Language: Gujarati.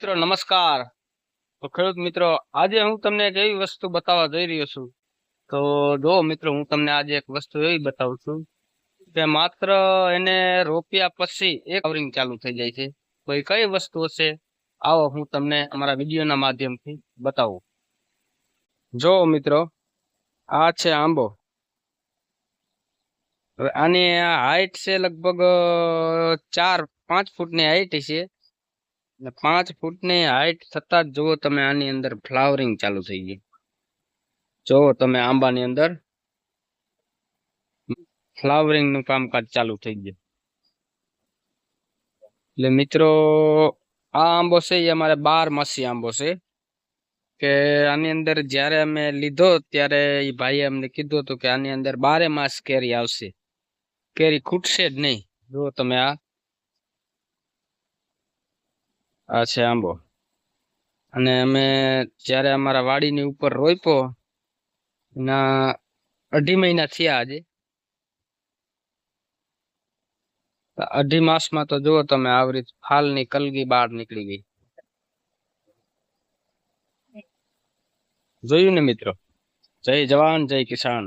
મિત્રો, નમસ્કાર. તો ખેડૂત મિત્રો, આજે હું તમને એક એવી વસ્તુ બતાવવા જઈ રહ્યો છું. તો જો મિત્રો, હું તમને આજે એક વસ્તુ એવી બતાવું છું કે માત્ર એને રોપ્યા પછી એક કવરિંગ ચાલુ થઈ જાય છે. એ કઈ વસ્તુ હશે, આવો હું તમને અમારા વિડીયોના માધ્યમથી બતાવું. જો મિત્રો, આ છે આંબો. હવે આની હાઈટ છે લગભગ ચાર પાંચ ફૂટની હાઈટ છે પાંચ ફૂટની હાઈટ થતા જ જુઓ તમે આની અંદર ફ્લાવરિંગ ચાલુ થઈ ગઈ. જુઓ તમે આંબાની અંદર ફ્લાવરિંગનું કામકાજ ચાલુ થઈ ગયું. એટલે મિત્રો, આ આંબો છે એ અમારે બાર માસી આંબો છે કે આની અંદર જ્યારે અમે લીધો ત્યારે એ ભાઈએ અમને કીધું હતું કે આની અંદર બારે માસ કેરી આવશે. કેરી ખૂટશે જ નહીં. જુઓ તમે આ આ છે આંબો. અને અમે જ્યારે અમારા વાડીની ઉપર રોપ્યો ના અઢી મહિના થયા આજે. અઢી માસમાં તો જુઓ તમે આવી રીતે ફાલની કલગી બહાર નીકળી ગઈ. જોયું ને મિત્રો? જય જવાન, જય કિસાન.